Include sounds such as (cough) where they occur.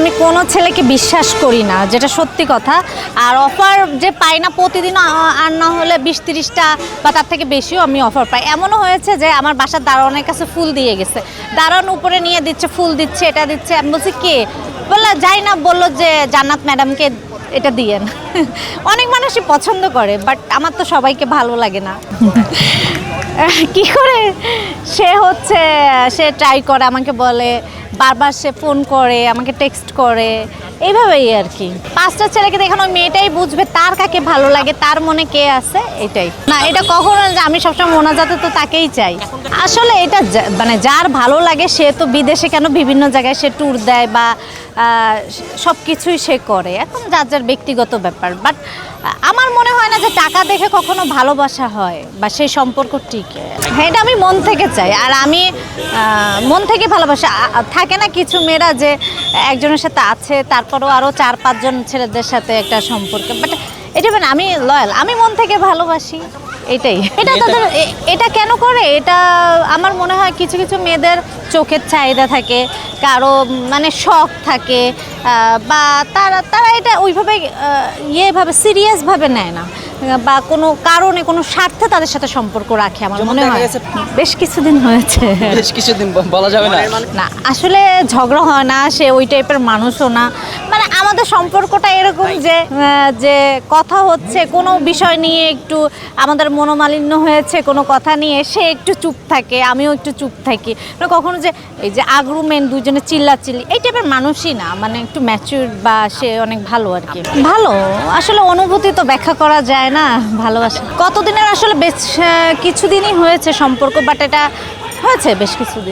আমি কোনো ছেলেকে বিশ্বাস করি না, যেটা সত্যি কথা। আর অফার যে পাই না প্রতিদিন আর না হলে বিশ তিরিশটা বা তার থেকে বেশিও আমি অফার পাই। এমনও হয়েছে যে আমার বাসার দারোয়ানের কাছে ফুল দিয়ে গেছে। দারোয়ান উপরে নিয়ে দিচ্ছে, ফুল দিচ্ছে, এটা দিচ্ছে। আমি বলছি, কে? বলল, যাই না, বলল যে, জান্নাত ম্যাডামকে এটা দিয়েন। (laughs) অনেক মানুষই পছন্দ করে বাট আমার তো সবাইকে ভালো লাগে না। (laughs) কি করে? সে হচ্ছে, সে ট্রাই করে, আমাকে বলে, বারবার সে ফোন করে, আমাকে টেক্সট করে। এইভাবেই আর কি। পাঁচটা ছেলেকে দেখানো মেয়েটাই বুঝবে তার কাকে ভালো লাগে, তার মনে কে আছে, এটাই। না, এটা কখনো আমি সবসময় মোনাজাতে তো তাকেই চাই। আসলে এটা মানে যার ভালো লাগে, সে তো বিদেশে কেন বিভিন্ন জায়গায় সে ট্যুর দেয় বা সব কিছুই সে করে। এখন যার যার ব্যক্তিগত ব্যাপার। বাট আমার মনে হয় না যে টাকা দেখে কখনো ভালোবাসা হয় বা সেই সম্পর্ক টিকে। হ্যাঁ, এটা আমি মন থেকে চাই। আর আমি মন থেকে ভালোবাসা থাকে না কিছু মেয়েরা যে একজনের সাথে আছে তারপরও আরও চার পাঁচজন ছেলেদের সাথে একটা সম্পর্ক। বাট এটা মানে আমি লয়াল আমি মন থেকে ভালোবাসি এটাই। এটা তাদের এটা কেন করে? এটা আমার মনে হয় কিছু কিছু মেয়েদের চোখের চাহিদা থাকে কারও মানে শখ থাকে বা তারা তারা এটা ওইভাবে ইয়েভাবে সিরিয়াসভাবে নেয় না। বা কোনো কারণে কোনো স্বার্থে তাদের সাথে সম্পর্ক রাখে আমার মনে হয়। বেশ কিছুদিন হয়েছে। বেশ কিছুদিন বলা যাবে না। না আসলে ঝগড়া হয় না সে ওই টাইপের মানুষও না। আমাদের সম্পর্কটা এরকম যে যে কথা হচ্ছে কোনো বিষয় নিয়ে একটু আমাদের মনোমালিন্য হয়েছে কোনো কথা নিয়ে সে একটু চুপ থাকে আমিও একটু চুপ থাকি। মানে কখনো যে এই যে আগ্রুমেন্ট দুজনে চিল্লাচিল্লি এই টাইপের মানুষই না মানে একটু ম্যাচিউর বা সে অনেক ভালো আর কি। ভালো আসলে অনুভূতি তো ব্যাখ্যা করা যায় না ভালোবাসা। কতদিনের আসলে বেশ কিছুদিনই হয়েছে সম্পর্ক বাট এটা হয়েছে বেশ কিছুদিন।